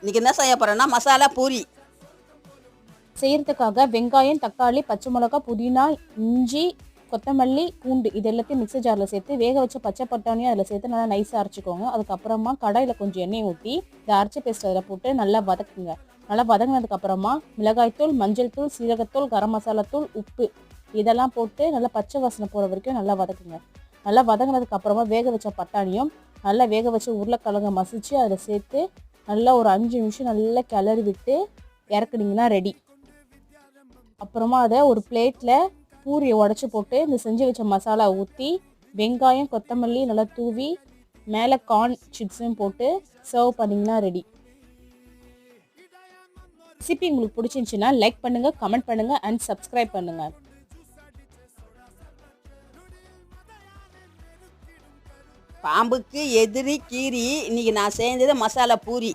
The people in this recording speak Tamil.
இன்னைக்கு என்ன செய்ய போறேன்னா மசாலா பூரி. செய்யறதுக்காக வெங்காயம் தக்காளி பச்சை மிளகாய் புதினா இஞ்சி கொத்தமல்லி பூண்டு இது எல்லாத்தையும் மிக்சர் ஜாரில் சேர்த்து வேக வச்ச பச்சை பட்டாணியும் அதில் சேர்த்து நல்லா நைஸாக அரைச்சிக்கோங்க. அதுக்கப்புறமா கடாயில் கொஞ்சம் எண்ணெய் ஊற்றி இந்த அரைச்ச பேஸ்ட் அதில் போட்டு நல்லா வதக்குங்க. நல்லா வதங்கினதுக்கப்புறமா மிளகாய்த்தூள் மஞ்சள் தூள் சீரகத்தூள் கரம் மசாலா தூள் உப்பு இதெல்லாம் போட்டு நல்லா பச்சை வாசனை போகிற வரைக்கும் நல்லா வதக்குங்க. நல்லா வதங்கினதுக்கப்புறமா வேக வச்ச பட்டாணியும் நல்லா வேக வச்ச உருளைக்கிழங்கை மசிச்சு அதில் சேர்த்து நல்லா ஒரு அஞ்சு நிமிஷம் நல்லா கிளறி விட்டு இறக்குனிங்கன்னா ரெடி அப்புறமா அதை ஒரு பிளேட்டில் பூரியை உடச்சி போட்டு இந்த செஞ்சு வச்ச மசாலா ஊற்றி வெங்காயம் கொத்தமல்லி நல்லா தூவி மேலே கார்ன் சிப்ஸும் போட்டு சர்வ் பண்ணிங்கன்னா ரெடி ரெசிபி உங்களுக்கு பிடிச்சிருந்துச்சுன்னா லைக் பண்ணுங்கள் கமெண்ட் பண்ணுங்கள் அண்ட் சப்ஸ்கிரைப் பண்ணுங்கள் பாம்புக்கு எதிரி கீரி இன்றைக்கி நான் சேர்ந்தது மசாலா பூரி.